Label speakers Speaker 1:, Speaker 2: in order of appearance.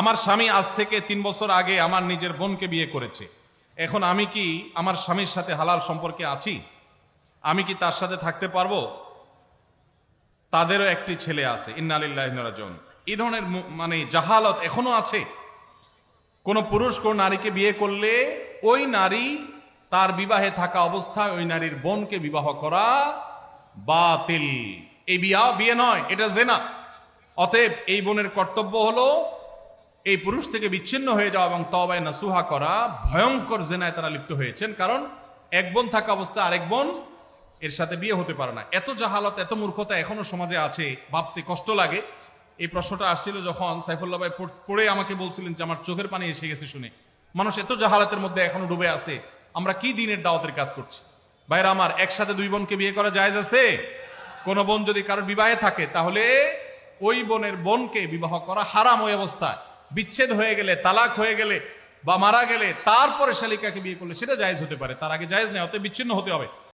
Speaker 1: আমার স্বামী আজ থেকে তিন বছর আগে আমার নিজের বোনকে বিয়ে করেছে। এখন আমি কি আমার স্বামীর সাথে হালাল সম্পর্কে আছি? আমি কি তার সাথে থাকতে পারব? তাদেরও একটি ছেলে আছে ইন্নালিল্লাহজন এই ধরনের মানে জাহালত এখনও আছে। কোন পুরুষ কোন নারীকে বিয়ে করলে ওই নারী তার বিবাহে থাকা অবস্থায় ওই নারীর বোনকে বিবাহ করা বাতিল। এই বিয়া বিয়ে নয়, এটা জেনা। অতএব এই বোনের কর্তব্য হলো এই পুরুষ থেকে বিচ্ছিন্ন হয়ে যাওয়া এবং তবায় নাসুহা করা ভয়ঙ্কর জেনায় তারা লিপ্ত হয়েছেন। কারণ এক বোন থাকা অবস্থায় আরেক বোন এর সাথে বিয়ে হতে পারে না। এত জাহালত, এত মূর্খতা এখনও সমাজে আছে, ভাবতে কষ্ট লাগে। এই প্রশ্নটা আসছিল যখন সাইফুল্লাহ ভাই পড়ে আমাকে বলছিলেন যে, আমার চোখের পানি এসে গেছে শুনে। মানুষ এত জাহালাতের মধ্যে এখনও ডুবে আছে, আমরা কি দিনের দাওয়াতের কাজ করছি? ভাইরা আমার, একসাথে দুই বোনকে বিয়ে করা যায় আছে? কোনো বোন যদি কারোর বিবাহে থাকে, তাহলে ওই বোনের বোনকে বিবাহ করা হারাম ওই অবস্থায়। বিচ্ছেদ হয়ে গেলে, তালাক হয়ে গেলে বা মারা গেলে তারপরে শালিকাকে বিয়ে করলে সেটা জায়েজ হতে পারে। তার আগে জায়েজ নেই অত বিচ্ছিন্ন হতে হবে।